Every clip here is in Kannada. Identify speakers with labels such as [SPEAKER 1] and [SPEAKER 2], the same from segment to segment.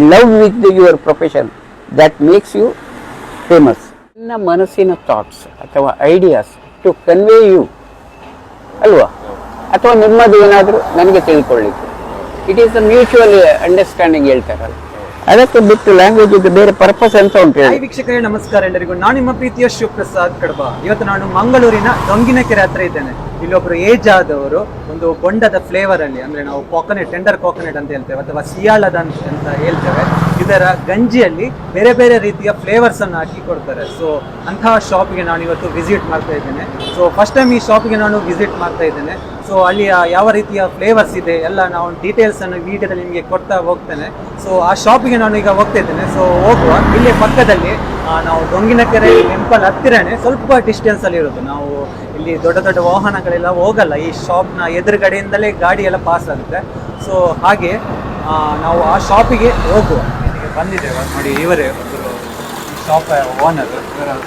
[SPEAKER 1] Love with your profession that makes you famous ನನ್ನ ಮನಸ್ಸಿನ ಥಾಟ್ಸ್ ಅಥವಾ ಐಡಿಯಾಸ್ ಟು ಕನ್ವೇ ಯು ಅಲ್ವಾ? ಅಥವಾ ನಿಮ್ಮದು ಏನಾದರೂ ನನಗೆ ತಿಳ್ಕೊಳ್ಳಿಕ್ಕೆ. It is a mutual understanding ಹೇಳ್ತಾರಲ್ಲ. ಅದಕ್ಕೆ ಬಿಟ್ಟು ಲ್ಯಾಂಗ್ವೇಜ್ ಇದು ಬೇರೆ ಪರ್ಪಸ್ ಅಂತ ಉಂಟು
[SPEAKER 2] ಹಾಯ್
[SPEAKER 1] ಹೇಳಿ
[SPEAKER 2] ವೀಕ್ಷಕರೇ ನಮಸ್ಕಾರ ಎಲ್ಲರಿಗೂ. ನಾನು ನಿಮ್ಮ ಪ್ರೀತಿಯ ಶಿವಪ್ರಸಾದ್ ಕಡಬ. ಇವತ್ತು ನಾನು ಮಂಗಳೂರಿನ ದೊಂಗಿನಕೆರೆ ಹತ್ರ ಇದ್ದೇನೆ. ಇಲ್ಲೊಬ್ರು ಏಜ್ ಆದವರು ಒಂದು ಬೊಂಡದ ಫ್ಲೇವರ್ ಅಲ್ಲಿ, ಅಂದ್ರೆ ನಾವು ಕೋಕೋನಟ್ ಟೆಂಡರ್ ಕೊಕೊನೆಟ್ ಅಂತ ಹೇಳ್ತೇವೆ, ಅಥವಾ ಸಿಯಾಳದ ಅಂತ ಹೇಳ್ತೇವೆ, ಇದರ ಗಂಜಿಯಲ್ಲಿ ಬೇರೆ ಬೇರೆ ರೀತಿಯ ಫ್ಲೇವರ್ಸ್ ಅನ್ನು ಹಾಕಿ ಕೊಡ್ತಾರೆ. ಸೊ ಅಂತಹ ಶಾಪ್ಗೆ ನಾನು ಇವತ್ತು ವಿಸಿಟ್ ಮಾಡ್ತಾ ಇದ್ದೇನೆ. ಸೊ ಫಸ್ಟ್ ಟೈಮ್ ಈ ಶಾಪ್ಗೆ ನಾನು ವಿಸಿಟ್ ಮಾಡ್ತಾ ಇದ್ದೇನೆ. ಸೊ ಅಲ್ಲಿ ಯಾವ ರೀತಿಯ ಫ್ಲೇವರ್ಸ್ ಇದೆ, ಎಲ್ಲ ನಾವು ಡೀಟೇಲ್ಸ್ ಅನ್ನು ವಿಡಿಯೋದಲ್ಲಿ ನಿಮಗೆ ಕೊಡ್ತಾ ಹೋಗ್ತೇನೆ. ಸೊ ಆ ಶಾಪಿಗೆ ನಾನು ಈಗ ಹೋಗ್ತಾ ಇದ್ದೇನೆ. ಸೊ ಹೋಗುವ. ಇಲ್ಲಿ ಪಕ್ಕದಲ್ಲಿ ನಾವು ಡೊಂಗಿನಕೆರೆ ಟೆಂಪಲ್ ಹತ್ತಿರನೇ ಸ್ವಲ್ಪ ಡಿಸ್ಟೆನ್ಸ್ ಅಲ್ಲಿ ಇರೋದು. ನಾವು ಇಲ್ಲಿ ದೊಡ್ಡ ದೊಡ್ಡ ವಾಹನಗಳೆಲ್ಲ ಹೋಗಲ್ಲ. ಈ ಶಾಪ್ನ ಎದುರುಗಡೆಯಿಂದಲೇ ಗಾಡಿ ಎಲ್ಲ ಪಾಸ್ ಆಗುತ್ತೆ. ಸೊ ಹಾಗೆ ನಾವು ಆ ಶಾಪಿಗೆ ಹೋಗುವ. ಬಂದಿದೆ ಬಂದಿದ್ದೇವೆ. ನೋಡಿ, ಇವರೇ ಶಾಪ್ ಓನರ್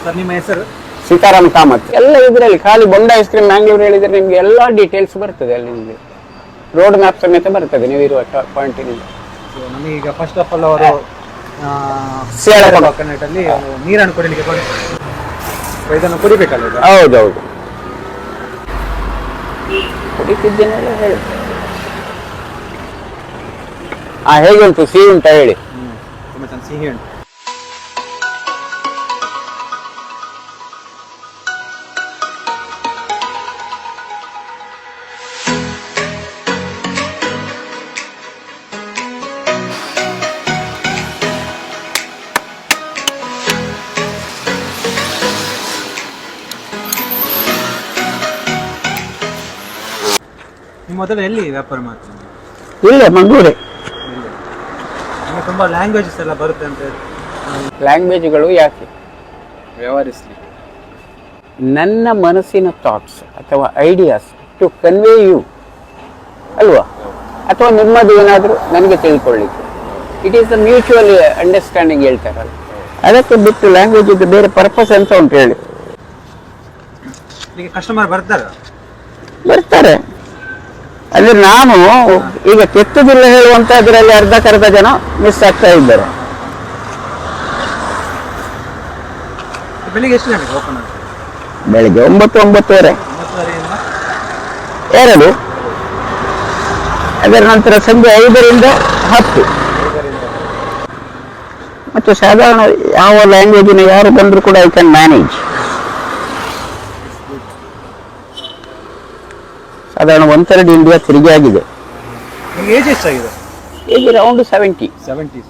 [SPEAKER 2] ಸರ್, ನಿಮ್ಮ ಹೆಸರು?
[SPEAKER 1] ಸೀತಾರಾಮ್ ಕಾಮತ್. ಎಲ್ಲ ಇದರಲ್ಲಿ ಖಾಲಿ ಬೊಂಡ ಐಸ್ ಕ್ರೀಮ್ ಮ್ಯಾಂಗ್ಳೂರ್ ಹೇಳಿದ್ರೆ ನಿಮ್ಗೆ ಎಲ್ಲ ಡೀಟೇಲ್ಸ್ ಬರ್ತದೆ ಅಲ್ಲಿ ನಿಮಗೆ. ರೋಡ್ ಮ್ಯಾಪ್ ಸಮೇತ ಬರ್ತದೆ ನೀವು ಇರುವ ಪಾಯಿಂಟಿನಿಂದ
[SPEAKER 2] ನಮಗೀಗ ಫಸ್ಟ್ ಆಫ್ ಆಲ್ ಅವರು ಅಲ್ಲಿ ನೀರನ್ನು ಕುಡಿಲಿಕ್ಕೆ ಇದನ್ನು ಕುಡಿಬೇಕಲ್ಲ?
[SPEAKER 1] ಹೌದೌದು. ಕುಡಿತಿದ್ದೇನೆಲ್ಲ ಹೇಳಿ. ಹಾ ಹೇಗೆ ಉಂಟು? ಸಿಹಿ ಉಂಟಾ ಹೇಳಿ.
[SPEAKER 2] ಸಿಹಿ ಉಂಟು. ಮೊದಲು ಎಲ್ಲಿ ವ್ಯಾಪಾರ ಮಾಡ್ತೀರಿ?
[SPEAKER 1] ಇಲ್ಲ ಮಂಗಳೂರೇ.
[SPEAKER 2] ನಿಮಗೆ ತುಂಬಾ ಲ್ಯಾಂಗ್ವೇಜಸ್ ಎಲ್ಲ ಬರುತ್ತೆ ಅಂತ ಹೇಳಿ.
[SPEAKER 1] ಲ್ಯಾಂಗ್ವೇಜ್ಗಳು ಯಾಕೆ?
[SPEAKER 2] ವ್ಯವಹರಿಸಲಿ
[SPEAKER 1] ನನ್ನ ಮನಸ್ಸಿನ ಥಾಟ್ಸ್ ಅಥವಾ ಐಡಿಯಾಸ್ ಟು ಕನ್ವೇ ಯು ಅಲ್ವಾ? ಅಥವಾ ನಿಮ್ಮದು ಏನಾದರೂ ನನಗೆ ತಿಳ್ಕೊಳ್ಳಿಕ್ಕೆ. It is a mutual understanding ಹೇಳ್ತಾರಲ್ಲ. ಅದಕ್ಕೆ ಬಿಟ್ಟು ಲ್ಯಾಂಗ್ವೇಜ್ ಇದು ಬೇರೆ ಪರ್ಪಸ್ ಅಂತ ಉಂಟು ಹೇಳಿ.
[SPEAKER 2] ಈಗ ಕಸ್ಟಮರ್ ಬರ್ತಾರ?
[SPEAKER 1] ಬರ್ತಾರೆ. ಅಂದ್ರೆ ನಾನು ಈಗ ಕೆತ್ತದಿಲ್ಲ ಹೇಳುವಂತ ಅದರಲ್ಲಿ ಅರ್ಧಕ್ಕರ್ಧ ಜನ ಮಿಸ್ ಆಗ್ತಾ ಇದ್ದಾರೆ.
[SPEAKER 2] ಬೆಳಿಗ್ಗೆ
[SPEAKER 1] ಒಂಬತ್ತು ಒಂಬತ್ತುವರೆ ಎರಡು. ಅದರ ನಂತರ ಸಂಜೆ ಐದರಿಂದ ಹತ್ತು. ಮತ್ತು ಸಾಧಾರಣ ಯಾವ ಲ್ಯಾಂಗ್ವೇಜಿನ ಯಾರು ಬಂದರೂ ಕೂಡ ಐ ಕ್ಯಾನ್ ಮ್ಯಾನೇಜ್ ಸಾಧಾರಣ ಒನ್ ಥರ್ಡ್ ಇಂಡಿಯಾ ತಿರುಗಿ ಆಗಿದೆ.
[SPEAKER 2] ಏಜ್ ಎಷ್ಟಾಗಿದೆ?
[SPEAKER 1] Age round seventy
[SPEAKER 2] seventy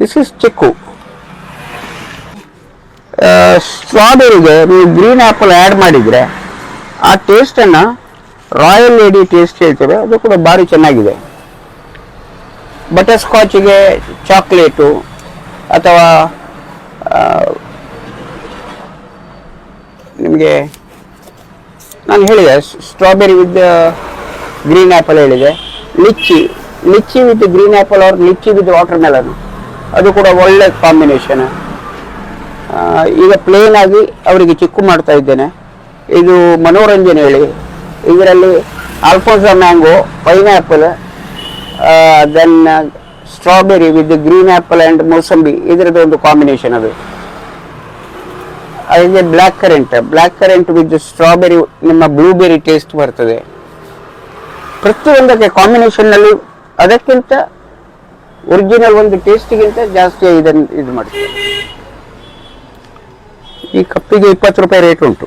[SPEAKER 1] this is chikoo ಸ್ಟ್ರಾಬೆರಿಗೆ ನೀವು ಗ್ರೀನ್ ಆ್ಯಪಲ್ ಆ್ಯಡ್ ಮಾಡಿದರೆ ಆ ಟೇಸ್ಟನ್ನು ರಾಯಲ್ ಲೇಡಿ ಟೇಸ್ಟ್ ಹೇಳ್ತೇವೆ ಅದು ಕೂಡ ಭಾರಿ ಚೆನ್ನಾಗಿದೆ. ಬಟರ್ ಸ್ಕಾಚಿಗೆ ಚಾಕ್ಲೇಟು ಅಥವಾ ನಿಮಗೆ ನಾನು ಹೇಳಿದೆ ಸ್ಟ್ರಾಬೆರಿ ವಿತ್ ಗ್ರೀನ್ ಆ್ಯಪಲ್ ಹೇಳಿದೆ. Litchi litchi with green apple ಅವ್ರ ಲಿಚ್ಚಿ ವಿತ್ ವಾಟರ್ ಮೆಲನ್ ಅದು ಕೂಡ ಒಳ್ಳೆ ಕಾಂಬಿನೇಷನ್ ಈಗ ಪ್ಲೇನ್ ಆಗಿ ಅವರಿಗೆ ಚಿಕ್ಕು ಮಾಡ್ತಾ ಇದ್ದೇನೆ. ಇದು ಮನೋರಂಜನೆ ಹೇಳಿ. ಇದರಲ್ಲಿ Alphonso mango pineapple then strawberry with green apple and mosambi ಇದರದ್ದು ಒಂದು ಕಾಂಬಿನೇಷನ್ ಅದು. ಹಾಗೆ black currant black currant with strawberry ನಿಮ್ಮ ಬ್ಲೂಬೆರಿ ಟೇಸ್ಟ್ ಬರ್ತದೆ. ಪ್ರತಿಯೊಂದಕ್ಕೆ ಕಾಂಬಿನೇಷನ್ನಲ್ಲಿ ಅದಕ್ಕಿಂತ ಒರಿಜಿನಲ್ ಒಂದು ಟೇಸ್ಟ್ಗಿಂತ ಜಾಸ್ತಿ ಇದನ್ನು ಇದು ಮಾಡ್ತೀವಿ. ಈ ಕಪ್ಪಿಗೆ ಇಪ್ಪತ್ತು ರೂಪಾಯಿ ರೇಟ್ ಉಂಟು.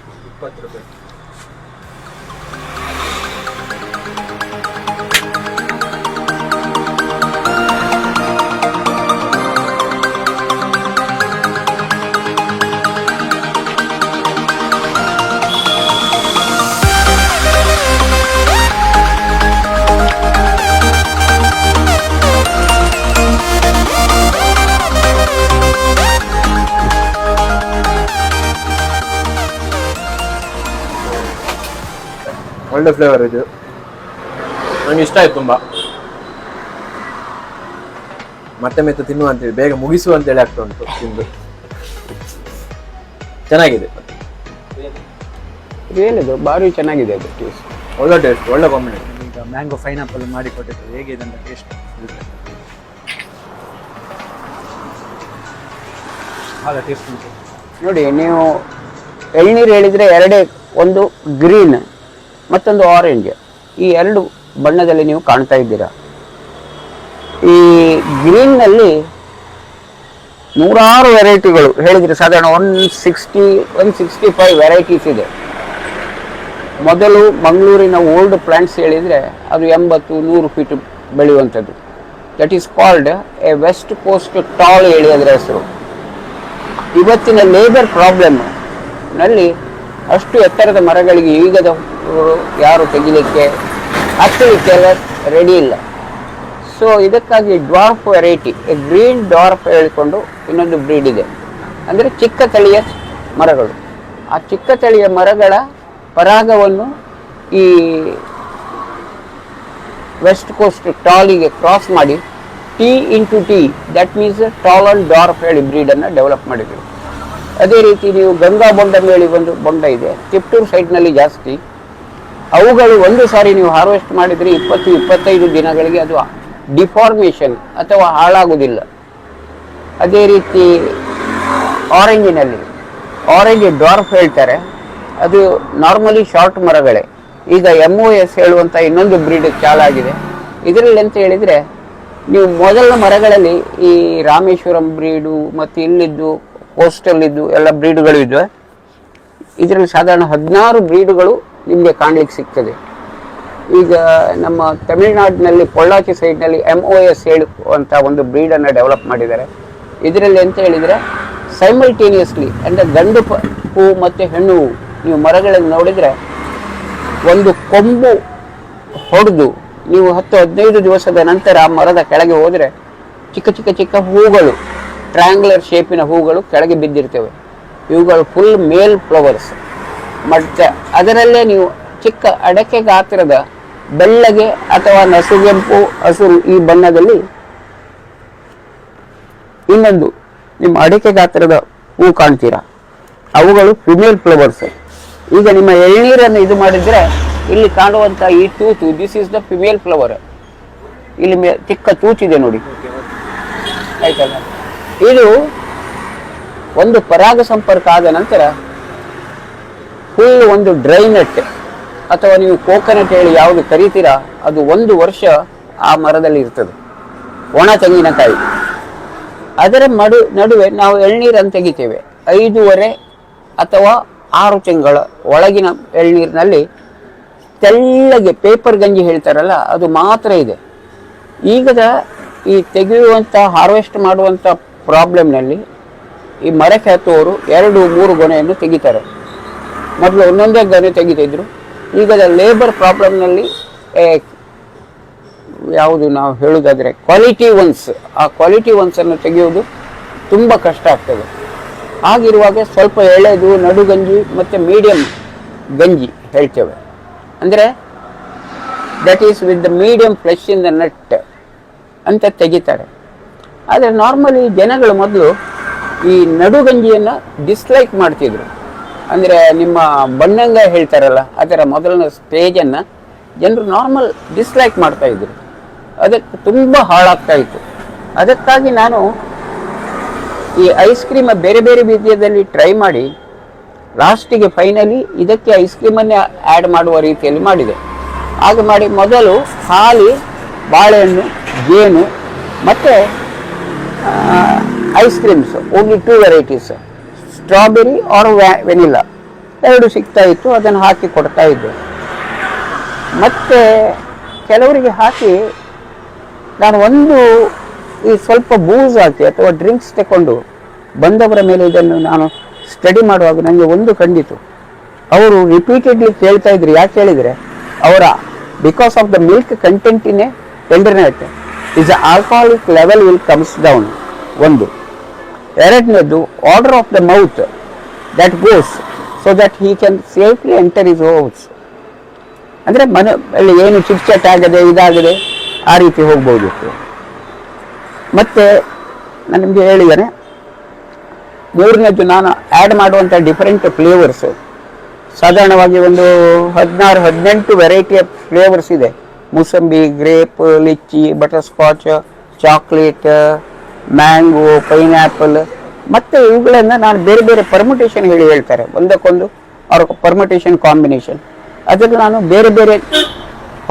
[SPEAKER 3] ಒಳ್ಳೆ ಫ್ಲೇವರ್ ಇದು. ನಂಗೆ ಇಷ್ಟ ಆಯ್ತು ತುಂಬಾ. ಮತ್ತೆ ಮತ್ತೆ ತಿನ್ನುವ ಅಂತೇಳಿ ಬೇಗ ಮುಗಿಸುವ ಅಂತೇಳಿ ಆಗ್ತಾ ಉಂಟು ತಿಂದು. ಚೆನ್ನಾಗಿದೆ.
[SPEAKER 1] ಏನಿದು? ಬಾರಿ ಭಾರಿ ಚೆನ್ನಾಗಿದೆ ಅದು ಟೇಸ್ಟ್
[SPEAKER 3] ಒಳ್ಳೆ ಟೇಸ್ಟ್ ಒಳ್ಳೆ ಕಾಂಬಿನೇಷನ್
[SPEAKER 2] ಈಗ ಮ್ಯಾಂಗೋ ಪೈನಾಪಲ್ ಮಾಡಿ ಕೊಟ್ಟಿದ್ದು ಹೇಗಿದೆ ಅಂತ ಟೇಸ್ಟ್ ಹಾಗೆ ಟೇಸ್ಟ್ ಉಂಟು.
[SPEAKER 1] ನೋಡಿ ನೀವು ಎಳ್ನೀರು ಹೇಳಿದರೆ ಎರಡೇ ಒಂದು ಗ್ರೀನ್ ಮತ್ತೊಂದು ಆರೆಂಜ್ ಈ ಎರಡು ಬಣ್ಣದಲ್ಲಿ ನೀವು ಕಾಣ್ತಾ ಇದ್ದೀರಾ. ಈ ಗ್ರೀನ್ನಲ್ಲಿ ನೂರಾರು ವೆರೈಟಿಗಳು ಹೇಳಿದರೆ ಸಾಧಾರಣ one sixty one sixty five varieties ಇದೆ. ಮೊದಲು ಮಂಗಳೂರಿನ ಓಲ್ಡ್ ಪ್ಲ್ಯಾಂಟ್ಸ್ ಹೇಳಿದರೆ ಅದು ಎಂಬತ್ತು, ನೂರು feet ಬೆಳೆಯುವಂಥದ್ದು. That is called a west coast tall ಹೇಳಿ ಅದರ ಹೆಸರು ಇವತ್ತಿನ ಲೇಬರ್ ಪ್ರಾಬ್ಲಮ್ನಲ್ಲಿ ಅಷ್ಟು ಎತ್ತರದ ಮರಗಳಿಗೆ ಈಗದ ಯಾರು ತೆಗಿಲಿಕ್ಕೆ ಹಚ್ಚಲಿಕ್ಕೆಲ್ಲ ರೆಡಿ ಇಲ್ಲ. ಸೊ ಇದಕ್ಕಾಗಿ ಡ್ವಾರ್ಫ್ ವೆರೈಟಿ ಗ್ರೀನ್ ಡ್ವಾರ್ಫ್ ಹೇಳಿಕೊಂಡು ಇನ್ನೊಂದು ಬ್ರೀಡ್ ಇದೆ. ಅಂದರೆ ಚಿಕ್ಕ ತಳಿಯ ಮರಗಳು. ಆ ಚಿಕ್ಕ ತಳಿಯ ಮರಗಳ ಪರಾಗವನ್ನು ಈ ವೆಸ್ಟ್ ಕೋಸ್ಟ್ ಟಾಲಿಗೆ ಕ್ರಾಸ್ ಮಾಡಿ T into T that means tall and dwarf ಹೇಳಿ ಬ್ರೀಡನ್ನು ಡೆವಲಪ್ ಮಾಡಿದರು. ಅದೇ ರೀತಿ ನೀವು ಗಂಗಾ ಬೊಂಡ ಮೇಳಿ ಒಂದು ಬೊಂಡ ಇದೆ. ತಿಪ್ಟೂರು ಸೈಡ್ನಲ್ಲಿ ಜಾಸ್ತಿ. ಅವುಗಳು ಒಂದು ಸಾರಿ ನೀವು ಹಾರ್ವೆಸ್ಟ್ ಮಾಡಿದರೆ ಇಪ್ಪತ್ತು, ಇಪ್ಪತ್ತೈದು ದಿನಗಳಿಗೆ ಅದು ಡಿಫಾರ್ಮೇಷನ್ ಅಥವಾ ಹಾಳಾಗುವುದಿಲ್ಲ. ಅದೇ ರೀತಿ ಆರೆಂಜಿನಲ್ಲಿ ಆರೆಂಜ್ ಡಾರ್ಫ್ ಹೇಳ್ತಾರೆ, ಅದು ನಾರ್ಮಲಿ ಶಾರ್ಟ್ ಮರಗಳೇ. ಈಗ ಎಂ ಒ ಎಸ್ ಹೇಳುವಂಥ ಇನ್ನೊಂದು ಬ್ರೀಡ್ ಚಾಲಾಗಿದೆ. ಇದರಲ್ಲಿ ಅಂತ ಹೇಳಿದರೆ, ನೀವು ಮೊದಲ ಮರಗಳಲ್ಲಿ ಈ ರಾಮೇಶ್ವರಂ ಬ್ರೀಡು ಮತ್ತು ಇಲ್ಲಿದ್ದು ಕೋಸ್ಟಲ್ಲಿದ್ದು ಎಲ್ಲ ಬ್ರೀಡ್ಗಳು ಇದ್ವೆ. ಇದರಲ್ಲಿ ಸಾಧಾರಣ ಹದಿನಾರು ಬ್ರೀಡುಗಳು ನಿಮಗೆ ಕಾಣಲಿಕ್ಕೆ ಸಿಗ್ತದೆ. ಈಗ ನಮ್ಮ ತಮಿಳುನಾಡಿನಲ್ಲಿ ಪೊಳ್ಳಾಚಿ ಸೈಡ್ನಲ್ಲಿ ಎಂ ಒ ಎಸ್ ಹೇಳುವಂಥ ಒಂದು ಬ್ರೀಡನ್ನು ಡೆವಲಪ್ ಮಾಡಿದ್ದಾರೆ. ಇದರಲ್ಲಿ ಅಂತ ಹೇಳಿದರೆ ಸೈಮಲ್ಟೇನಿಯಸ್ಲಿ ಅಂದರೆ ಗಂಡು ಹೂ ಮತ್ತು ಹೆಣ್ಣು ಹೂ, ನೀವು ಮರಗಳನ್ನು ನೋಡಿದರೆ ಒಂದು ಕೊಂಬು ಹೊಡೆದು ನೀವು ಹತ್ತು ಹದಿನೈದು ದಿವಸದ ನಂತರ ಆ ಮರದ ಕೆಳಗೆ ಹೋದರೆ ಚಿಕ್ಕ ಚಿಕ್ಕ ಚಿಕ್ಕ ಹೂಗಳು ಟ್ರಯಾಂಗ್ಯುಲರ್ ಶೇಪಿನ ಹೂಗಳು ಕೆಳಗೆ ಬಿದ್ದಿರ್ತವೆ. ಇವುಗಳು ಫುಲ್ ಮೇಲ್ ಫ್ಲವರ್ಸ್ ಮತ್ತು ಅದರಲ್ಲೇ ನೀವು ಚಿಕ್ಕ ಅಡಕೆ ಗಾತ್ರದ ಬೆಳ್ಳಗೆ ಅಥವಾ ನಸುಗೆಂಪು, ಹಸುರು ಈ ಬಣ್ಣದಲ್ಲಿ ಇನ್ನೊಂದು ನಿಮ್ಮ ಅಡಿಕೆ ಗಾತ್ರದ ಹೂ ಕಾಣ್ತೀರಾ? ಅವುಗಳು ಫಿಮೇಲ್ ಫ್ಲವರ್ಸ್. ಈಗ ನಿಮ್ಮ ಎಳ್ನೀರನ್ನು ಇದು ಮಾಡಿದ್ರೆ ಇಲ್ಲಿ ಕಾಣುವಂತ ಈ ತೂತು this is the female flower. ಇಲ್ಲಿ ಚಿಕ್ಕ ತೂಚಿದೆ ನೋಡಿ. ಆಯ್ತಲ್ಲ ಇದು ಒಂದು ಪರಾಗ ಸಂಪರ್ಕ ಆದ ನಂತರ ಫುಲ್ ಒಂದು ಡ್ರೈನೆಟ್ ಅಥವಾ ನೀವು ಕೋಕೋನಟ್ ಹೇಳಿ ಯಾವುದು ಕರಿತೀರಾ, ಅದು ಒಂದು ವರ್ಷ ಆ ಮರದಲ್ಲಿ ಇರ್ತದೆ. ಒಣ ತೆಂಗಿನಕಾಯಿ ಅದರ ಮಡು, ನಡುವೆ ನಾವು ಎಳ್ನೀರನ್ನು ತೆಗಿತೇವೆ. ಐದೂವರೆ ಅಥವಾ ಆರು ತಿಂಗಳ ಒಳಗಿನ ಎಳ್ನೀರಿನಲ್ಲಿ ತೆಳ್ಳಗೆ ಪೇಪರ್ ಗಂಜಿ ಹೇಳ್ತಾರಲ್ಲ, ಅದು ಮಾತ್ರ ಇದೆ. ಈಗದ ಈ ತೆಗೆಯುವಂಥ ಹಾರ್ವೆಸ್ಟ್ ಮಾಡುವಂಥ ಪ್ರಾಬ್ಲಮ್ನಲ್ಲಿ ಈ ಮರಕ್ಕೆ ಹತ್ತುವವರು ಎರಡು ಮೂರು ಗೊನೆಯನ್ನು ತೆಗಿತಾರೆ. ಮೊದಲು ಒಂದೊಂದೇ ಗನೆ ತೆಗಿತಿದ್ರು. ಈಗ ಲೇಬರ್ ಪ್ರಾಬ್ಲಮ್ನಲ್ಲಿ ಯಾವುದು ನಾವು ಹೇಳುವುದಾದರೆ ಕ್ವಾಲಿಟಿ ಒನ್ಸ್ ಆ ಕ್ವಾಲಿಟಿ ಒನ್ಸನ್ನು ತೆಗೆಯುವುದು ತುಂಬ ಕಷ್ಟ ಆಗ್ತದೆ. ಆಗಿರುವಾಗ ಸ್ವಲ್ಪ ಎಳೆದು, ನಡುಗಂಜಿ ಮತ್ತು ಮೀಡಿಯಮ್ ಗಂಜಿ ಹೇಳ್ತೇವೆ. ಅಂದರೆ that is with the medium flesh in the nut ಅಂತ ತೆಗಿತಾರೆ. ಆದರೆ ನಾರ್ಮಲಿ ಜನಗಳು ಮೊದಲು ಈ ನಡುಗಂಜಿಯನ್ನು ಡಿಸ್ಲೈಕ್ ಮಾಡ್ತಿದ್ರು. ಅಂದರೆ ನಿಮ್ಮ ಬಣ್ಣಂಗ ಹೇಳ್ತಾರಲ್ಲ ಅದರ ಮೊದಲನೇ ಸ್ಟೇಜನ್ನು ಜನರು ನಾರ್ಮಲ್ ಡಿಸ್ಲೈಕ್ ಮಾಡ್ತಾ ಇದ್ರು. ಅದಕ್ಕೆ ತುಂಬ ಹಾಳಾಗ್ತಾ ಇತ್ತು. ಅದಕ್ಕಾಗಿ ನಾನು ಈ ಐಸ್ ಕ್ರೀಮ್ ಬೇರೆ ಬೇರೆ ರೀತಿಯಲ್ಲಿ ಟ್ರೈ ಮಾಡಿ ಲಾಸ್ಟಿಗೆ ಫೈನಲಿ ಇದಕ್ಕೆ ಐಸ್ ಕ್ರೀಮನ್ನೇ ಆ್ಯಡ್ ಮಾಡುವ ರೀತಿಯಲ್ಲಿ ಮಾಡಿದೆ. ಆಗ ಮಾಡಿ ಮೊದಲು ಹಾಲಿ, ಬಾಳೆಹಣ್ಣು, ಜೇನು, ಮತ್ತು ice creams only two varieties strawberry or vanilla ಎರಡು ಸಿಗ್ತಾ ಇತ್ತು, ಅದನ್ನು ಹಾಕಿ ಕೊಡ್ತಾ ಇದ್ದೆ. ಮತ್ತು ಕೆಲವರಿಗೆ ಹಾಕಿ, ನಾನು ಒಂದು ಈ ಸ್ವಲ್ಪ ಬೂಸ್ ಹಾಕಿ ಅಥವಾ ಡ್ರಿಂಕ್ಸ್ ತಗೊಂಡು ಬಂದವರ ಮೇಲೆ ಇದನ್ನು ನಾನು ಸ್ಟಡಿ ಮಾಡುವಾಗ ನನಗೆ ಒಂದು ಕಂಡಿತು. ಅವರು ರಿಪೀಟೆಡ್ಲಿ ಕೇಳ್ತಾ ಇದ್ರು, ಯಾಕೆ ಹೇಳಿದರೆ, ಅವರ because of the milk content in a tender nut is alcoholic level will comes down ಒಂದು. ಎರಡನೇದು order of the mouth that goes so that he can safely enter is house ಅಂದರೆ ಮನೆ ಅಲ್ಲಿ ಏನು ಚಿಟ್ಚಟ್ ಆಗದೆ, ಇದಾಗದೆ ಆ ರೀತಿ ಹೋಗ್ಬೋದಿತ್ತು ಮತ್ತು ನಾನು ನಿಮಗೆ ಹೇಳಿದ್ದೇನೆ, ಮೂರನೇದು ನಾನು ಆ್ಯಡ್ ಮಾಡುವಂಥ ಡಿಫ್ರೆಂಟ್ ಫ್ಲೇವರ್ಸು ಸಾಧಾರಣವಾಗಿ ಒಂದು ಹದಿನಾರು, ಹದಿನೆಂಟು ವೆರೈಟಿಯ ಫ್ಲೇವರ್ಸ್ ಇದೆ. Mosambi grape litchi butterscotch chocolate mango pineapple ಮತ್ತೆ ಇವುಗಳನ್ನ ನಾನು ಬೇರೆ ಬೇರೆ ಪರ್ಮುಟೇಷನ್ ಹೇಳಿ ಹೇಳ್ತಾರೆ. ಒಂದಕ್ಕೊಂದು ಅವ್ರ ಪರ್ಮುಟೇಷನ್ ಕಾಂಬಿನೇಷನ್ ಅದಕ್ಕೆ ನಾನು ಬೇರೆ ಬೇರೆ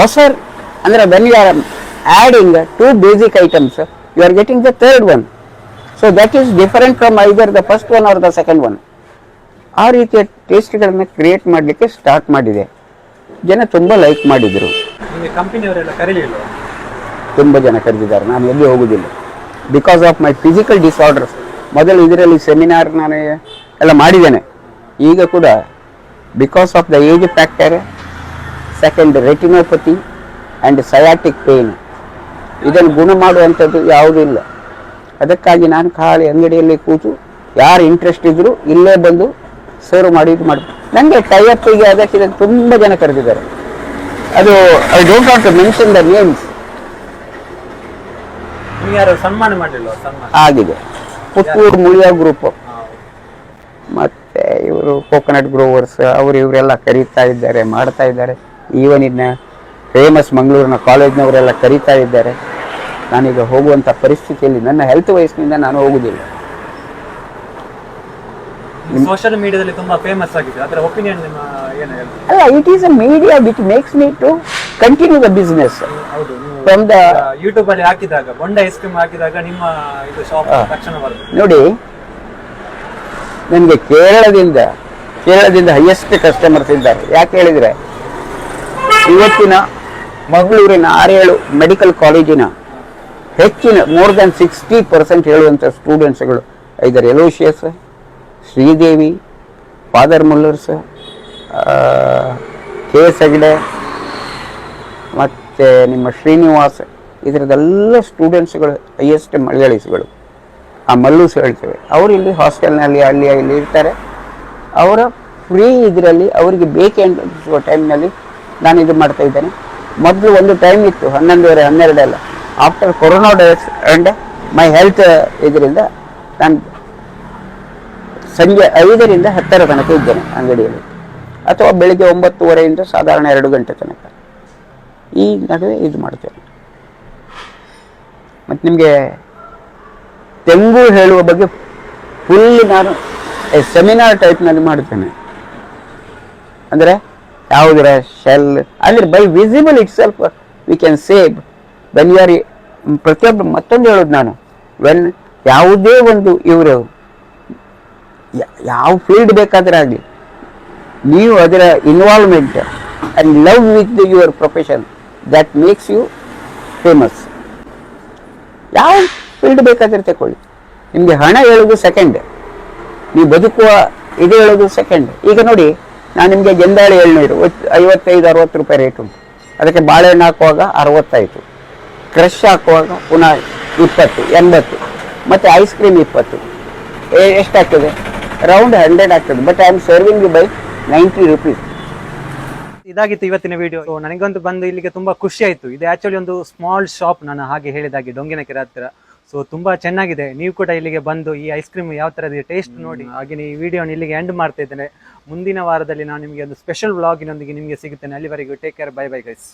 [SPEAKER 1] ಹೊಸ ಅಂದ್ರೆ when you are adding two basic items you are getting the third one so that is different from either the first one or the second one ಆ ರೀತಿಯ ಟೇಸ್ಟ್ಗಳನ್ನ ಕ್ರಿಯೇಟ್ ಮಾಡಲಿಕ್ಕೆ ಸ್ಟಾರ್ಟ್ ಮಾಡಿದೆ. ಜನ ತುಂಬ ಲೈಕ್ ಮಾಡಿದರು. ತುಂಬ ಜನ ಕರೆದಿದ್ದಾರೆ. ನಾನು ಎಲ್ಲಿ ಹೋಗುದಿಲ್ಲ. Because of my physical disorders ಮೊದಲು ಇದರಲ್ಲಿ ಸೆಮಿನಾರ್ ನಾನು ಎಲ್ಲ ಮಾಡಿದ್ದೇನೆ. ಈಗ ಕೂಡ because of the age factor second retinopathy and sciatic pain ಇದನ್ನು ಗುಣ ಮಾಡುವಂಥದ್ದು ಯಾವುದೂ ಇಲ್ಲ. ಅದಕ್ಕಾಗಿ ನಾನು ಖಾಲಿ ಅಂಗಡಿಯಲ್ಲಿ ಕೂತು ಯಾರು ಇಂಟ್ರೆಸ್ಟ್ ಇದ್ದರೂ ಇಲ್ಲೇ ಬಂದು ಸರ್ವ್ ಮಾಡಿ ಇದು ಮಾಡಿ ನನಗೆ ಟೈಅಪ್ಪಿಗೆ ಅದಕ್ಕೆ ತುಂಬ ಜನ ಕರೆದಿದ್ದಾರೆ. ಅದು I don't want to mention the names
[SPEAKER 2] ಯಾರು ಸನ್ಮಾನ
[SPEAKER 1] ಆಗಿದೆ. ಪುತ್ತೂರು ಮುಳಿಯ ಗ್ರೂಪ್ ಮತ್ತೆ ಇವರು ಕೋಕೋನಟ್ ಗ್ರೋವರ್ಸ್ ಅವರು ಇವರೆಲ್ಲ ಕರೀತಾ ಇದ್ದಾರೆ ಮಾಡ್ತಾ ಇದ್ದಾರೆ. ಈವನ್ ಇನ್ನ ಫೇಮಸ್ ಮಂಗಳೂರಿನ ಕಾಲೇಜ್ನವರೆಲ್ಲ ಕರೀತಾ ಇದ್ದಾರೆ. ನಾನೀಗ ಹೋಗುವಂಥ ಪರಿಸ್ಥಿತಿಯಲ್ಲಿ ನನ್ನ ಹೆಲ್ತ್ ವಯಸ್ಸಿನಿಂದ ನಾನು ಹೋಗುದಿಲ್ಲ.
[SPEAKER 2] ಸೋಷಿಯಲ್ ಮೀಡಿಯಾದಲ್ಲಿ ತುಂಬಾ ಫೇಮಸ್ ಆಗಿದೆ. ಅದರ ಒಪಿನಿಯನ್ ನಿಮ್ಮ ಏನು
[SPEAKER 1] ಅಲ್ಲ it is a media which makes me to continue the business
[SPEAKER 2] ಹೌದು.
[SPEAKER 1] ಫ್ರಮ್ ದ
[SPEAKER 2] ಯೂಟ್ಯೂಬ್ ಅಲ್ಲಿ ಹಾಕಿದಾಗ ಬೊಂಡ ಐಸ್ ಕ್ರೀಮ್ ಹಾಕಿದಾಗ ನಿಮ್ಮ ಇದು ಶಾಪ್. ತಕ್ಷಣ ಬರ್ತದೆ.
[SPEAKER 1] ನೋಡಿ ನನಗೆ ಕೇರಳದಿಂದ ಕೇರಳದಿಂದ ಹೈಯೆಸ್ಟ್ ಕಸ್ಟಮರ್ಸ್ ಇದ್ದಾರೆ. ಯಾಕೆ ಹೇಳಿದ್ರೆ ಇವತ್ತಿನ ಮಂಗಳೂರಿನ ಆರೇಳು ಮೆಡಿಕಲ್ ಕಾಲೇಜಿನ ಹೆಚ್ಚಿನ ಮೋರ್ ದನ್ ಸಿಕ್ಸ್ಟಿ ಪರ್ಸೆಂಟ್ ಹೇಳುವಂಥ ಸ್ಟೂಡೆಂಟ್ಸ್ಗಳು either Aloysius Sridevi father Muller's K S Hegde ಮತ್ತು ನಿಮ್ಮ ಶ್ರೀನಿವಾಸ್ ಇದರದೆಲ್ಲ ಸ್ಟೂಡೆಂಟ್ಸ್ಗಳು ಹೈಯೆಸ್ಟ್ ಮಲಯಾಳೀಸ್ಗಳು ಆ ಮಲ್ಲೂಸ್ ಹೇಳ್ತೇವೆ ಅವರು ಇಲ್ಲಿ ಹಾಸ್ಟೆಲ್ನಲ್ಲಿ ಅಲ್ಲಿ ಇಲ್ಲಿ ಇರ್ತಾರೆ. ಅವರ ಫ್ರೀ ಇದರಲ್ಲಿ ಅವರಿಗೆ ಬೇಕೆಂದುವ ಟೈಮ್ನಲ್ಲಿ ನಾನು ಇದು ಮಾಡ್ತಾ ಇದ್ದೇನೆ. ಮೊದಲು ಒಂದು ಟೈಮ್ ಇತ್ತು, ಹನ್ನೊಂದುವರೆ, ಹನ್ನೆರಡೆಲ್ಲ. After corona days and my health ಇದರಿಂದ ನಾನು ಸಂಜೆ ಐದರಿಂದ ಹತ್ತರ ತನಕ ಇದ್ದೇನೆ ಅಂಗಡಿಯಲ್ಲಿ. ಅಥವಾ ಬೆಳಿಗ್ಗೆ ಒಂಬತ್ತುವರೆಯಿಂದ ಸಾಧಾರಣ ಎರಡು ಗಂಟೆ ತನಕ. ಈ ನಡುವೆ ಇದು ಮಾಡ್ತೇವೆ. ಮತ್ತು ನಿಮಗೆ ತೆಂಗು ಹೇಳುವ ಬಗ್ಗೆ ಫುಲ್ ನಾನು ಸೆಮಿನಾರ್ ಟೈಪ್ನಲ್ಲಿ ಮಾಡ್ತೇನೆ ಅಂದರೆ ಯಾವುದರ ಶೆಲ್ ಅಂದರೆ by visible itself we can save when you are ಪ್ರತಿಯೊಬ್ಬರು ಮತ್ತೊಂದು ಹೇಳೋದು ನಾನು. ವೆನ್ ಯಾವುದೇ ಒಂದು ಇವರು ಯಾವ ಫೀಲ್ಡ್ ಬೇಕಾದರೆ ಆಗಲಿ, ನೀವು ಅದರ involvement and love with your profession that makes you famous ಯಾವ ಫೀಲ್ಡ್ ಬೇಕಾದ್ರೆ ತಗೊಳ್ಳಿ ನಿಮಗೆ ಹಣ ಹೇಳೋದು ಸೆಕೆಂಡ್ ನೀವು ಬದುಕುವ ಇದು ಹೇಳೋದು ಸೆಕೆಂಡ್ ಈಗ ನೋಡಿ, ನಾನು ನಿಮಗೆ ಜಂದಾಳಿ ಎಳ್ನೀರು ಐವತ್ತೈದು, ಅರವತ್ತು ರೂಪಾಯಿ ರೇಟ್ ಉಂಟು. ಅದಕ್ಕೆ ಬಾಳೆಹಣ್ಣು ಹಾಕುವಾಗ ಅರವತ್ತಾಯಿತು ಕ್ರಷ್ ಹಾಕುವಾಗ ಪುನಃ ಇಪ್ಪತ್ತು, ಎಂಬತ್ತು. ಮತ್ತು ಐಸ್ ಕ್ರೀಮ್ ಇಪ್ಪತ್ತು. ಎಷ್ಟಾಗ್ತದೆ ರೌಂಡ್ ಹಂಡ್ರೆಡ್ ಆಗ್ತದೆ. But I am serving you by ninety rupees
[SPEAKER 2] ಇದಾಗಿತ್ತು ಇವತ್ತಿನ ವಿಡಿಯೋ ನನಗಂತೂ ಬಂದು ಇಲ್ಲಿಗೆ ತುಂಬಾ ಖುಷಿ ಆಯ್ತು. ಇದು ಆಕ್ಚುಲಿ ಒಂದು ಸ್ಮಾಲ್ ಶಾಪ್ ನಾನು ಹಾಗೆ ಹೇಳಿದಾಗೆ ಡೊಂಗಿನಕೆರೆ ಹತ್ತಿರ ಸೊ ತುಂಬಾ ಚೆನ್ನಾಗಿದೆ. ನೀವು ಕೂಡ ಇಲ್ಲಿಗೆ ಬಂದು ಈ ಐಸ್ ಕ್ರೀಮ್ ಯಾವ ತರದ ಟೇಸ್ಟ್ ನೋಡಿ. ಹಾಗೆ ಈ ವಿಡಿಯೋ ಇಲ್ಲಿಗೆ ಎಂಡ್ ಮಾಡ್ತಾ ಇದ್ದೇನೆ. ಮುಂದಿನ ವಾರದಲ್ಲಿ ನಾನು ನಿಮಗೆ ಒಂದು ಸ್ಪೆಷಲ್ ವ್ಲಾಗಿನೊಂದಿಗೆ ನಿಮಗೆ ಸಿಗುತ್ತೇನೆ. ಅಲ್ಲಿವರೆಗೂ take care bye bye guys